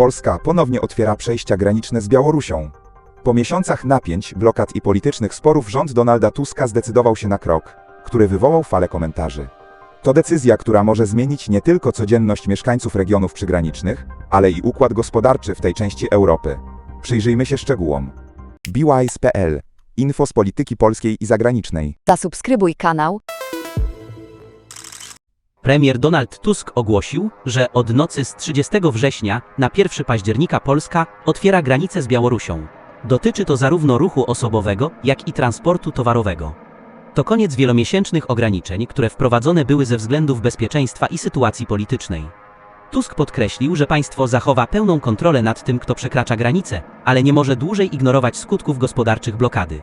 Polska ponownie otwiera przejścia graniczne z Białorusią. Po miesiącach napięć, blokad i politycznych sporów rząd Donalda Tuska zdecydował się na krok, który wywołał falę komentarzy. To decyzja, która może zmienić nie tylko codzienność mieszkańców regionów przygranicznych, ale i układ gospodarczy w tej części Europy. Przyjrzyjmy się szczegółom. BWise.pl Info z polityki polskiej i zagranicznej. Zasubskrybuj kanał. Premier Donald Tusk ogłosił, że od nocy z 30 września na 1 października Polska otwiera granicę z Białorusią. Dotyczy to zarówno ruchu osobowego, jak i transportu towarowego. To koniec wielomiesięcznych ograniczeń, które wprowadzone były ze względów bezpieczeństwa i sytuacji politycznej. Tusk podkreślił, że państwo zachowa pełną kontrolę nad tym, kto przekracza granicę, ale nie może dłużej ignorować skutków gospodarczych blokady.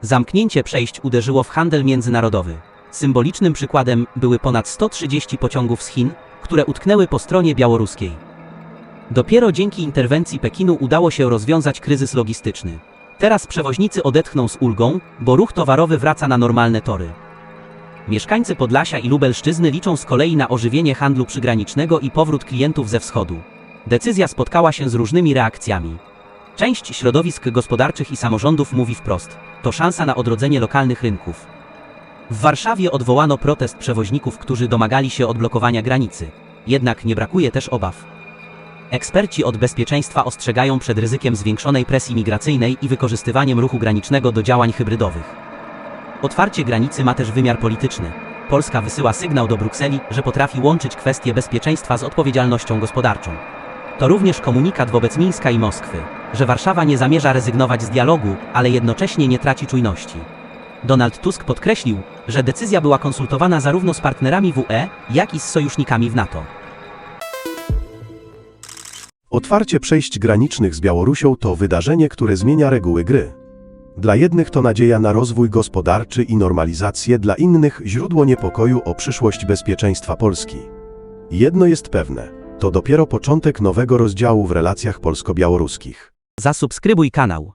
Zamknięcie przejść uderzyło w handel międzynarodowy. Symbolicznym przykładem były ponad 130 pociągów z Chin, które utknęły po stronie białoruskiej. Dopiero dzięki interwencji Pekinu udało się rozwiązać kryzys logistyczny. Teraz przewoźnicy odetchną z ulgą, bo ruch towarowy wraca na normalne tory. Mieszkańcy Podlasia i Lubelszczyzny liczą z kolei na ożywienie handlu przygranicznego i powrót klientów ze wschodu. Decyzja spotkała się z różnymi reakcjami. Część środowisk gospodarczych i samorządów mówi wprost: to szansa na odrodzenie lokalnych rynków. W Warszawie odwołano protest przewoźników, którzy domagali się odblokowania granicy. Jednak nie brakuje też obaw. Eksperci od bezpieczeństwa ostrzegają przed ryzykiem zwiększonej presji migracyjnej i wykorzystywaniem ruchu granicznego do działań hybrydowych. Otwarcie granicy ma też wymiar polityczny. Polska wysyła sygnał do Brukseli, że potrafi łączyć kwestie bezpieczeństwa z odpowiedzialnością gospodarczą. To również komunikat wobec Mińska i Moskwy, że Warszawa nie zamierza rezygnować z dialogu, ale jednocześnie nie traci czujności. Donald Tusk podkreślił, że decyzja była konsultowana zarówno z partnerami WE, jak i z sojusznikami w NATO. Otwarcie przejść granicznych z Białorusią to wydarzenie, które zmienia reguły gry. Dla jednych to nadzieja na rozwój gospodarczy i normalizację, dla innych źródło niepokoju o przyszłość bezpieczeństwa Polski. Jedno jest pewne: to dopiero początek nowego rozdziału w relacjach polsko-białoruskich. Zasubskrybuj kanał.